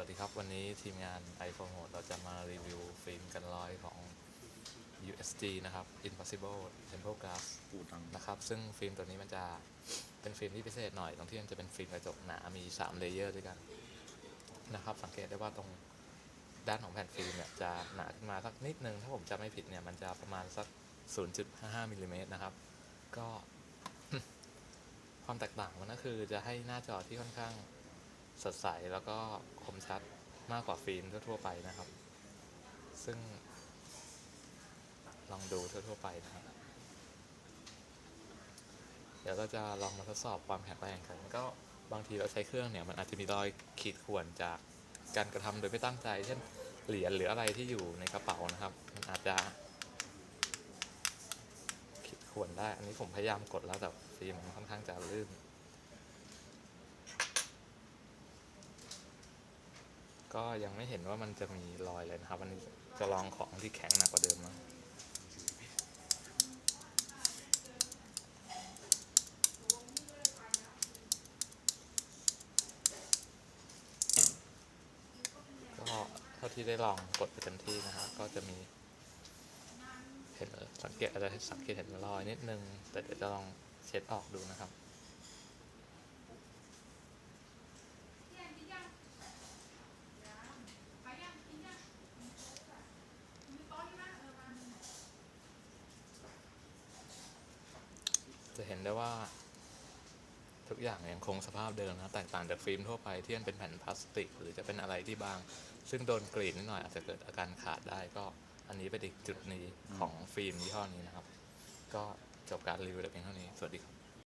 วัสดีครับ วันนี้ทีมงาน iPhone เราจะมารีวิวฟิล์มกันรอยของ USG นะครับ Impossible Temple Glass ปูตังนะครับ ซึ่งฟิล์มตัวนี้มันจะเป็นฟิล์มที่พิเศษหน่อย ตรงที่มันจะเป็นฟิล์มกระจกหนา มี 3 เลเยอร์ด้วยกันนะครับ สังเกตได้ว่าตรงด้านของแผ่นฟิล์มเนี่ยจะหนาขึ้นมาสักนิดนึง ถ้าผมจำไม่ผิดเนี่ย มันจะประมาณสัก 0.55มิลลิเมตรนะครับ ก็ความแตกต่างมันก็คือจะให้หน้าจอที่ค่อนข้าง สดใสแล้วก็คมชัดมากกว่าฟิล์มทั่วๆไปนะครับ ซึ่ง ลองดูทั่วๆไปนะครับ เดี๋ยวเราจะลองมาทดสอบความแข็งแรงกันก็บางทีเราใช้เครื่องเนี่ยมันอาจจะมีรอยขีดข่วนจากการกระทำโดยไม่ตั้งใจ เช่นเหรียญหรืออะไรที่อยู่ในกระเป๋านะครับ มันอาจจะขีดข่วนได้ อันนี้ผมพยายามกดแล้วแต่ฟิล์มมันค่อนข้างจะลื่น ก็ยังไม่เห็นว่ามันจะมีรอยเลยนะครับ อันนี้จะลองของที่แข็งหนักกว่าเดิมนะก็เท่าที่ได้ลองกดไปเต็มที่นะฮะก็จะมีเห็นสังเกตอาจจะสังเกตเห็นรอยนิดนึง แต่เดี๋ยวจะลองเช็ดออกดูนะครับ เห็นได้ว่า ทุกอย่างยังคงสภาพเดิมนะแตกต่างจากฟิล์มทั่วไปที่มันเป็นแผ่นพลาสติก หรือจะเป็นอะไรที่บาง ซึ่งโดนกรีดนิดหน่อยอาจจะเกิดอาการขาดได้ก็อันนี้เป็นอีกจุดนี้ของฟิล์มยี่ห้อนี้นะครับ ก็จบการรีวิวแต่เพียงเท่านี้ สวัสดีครับ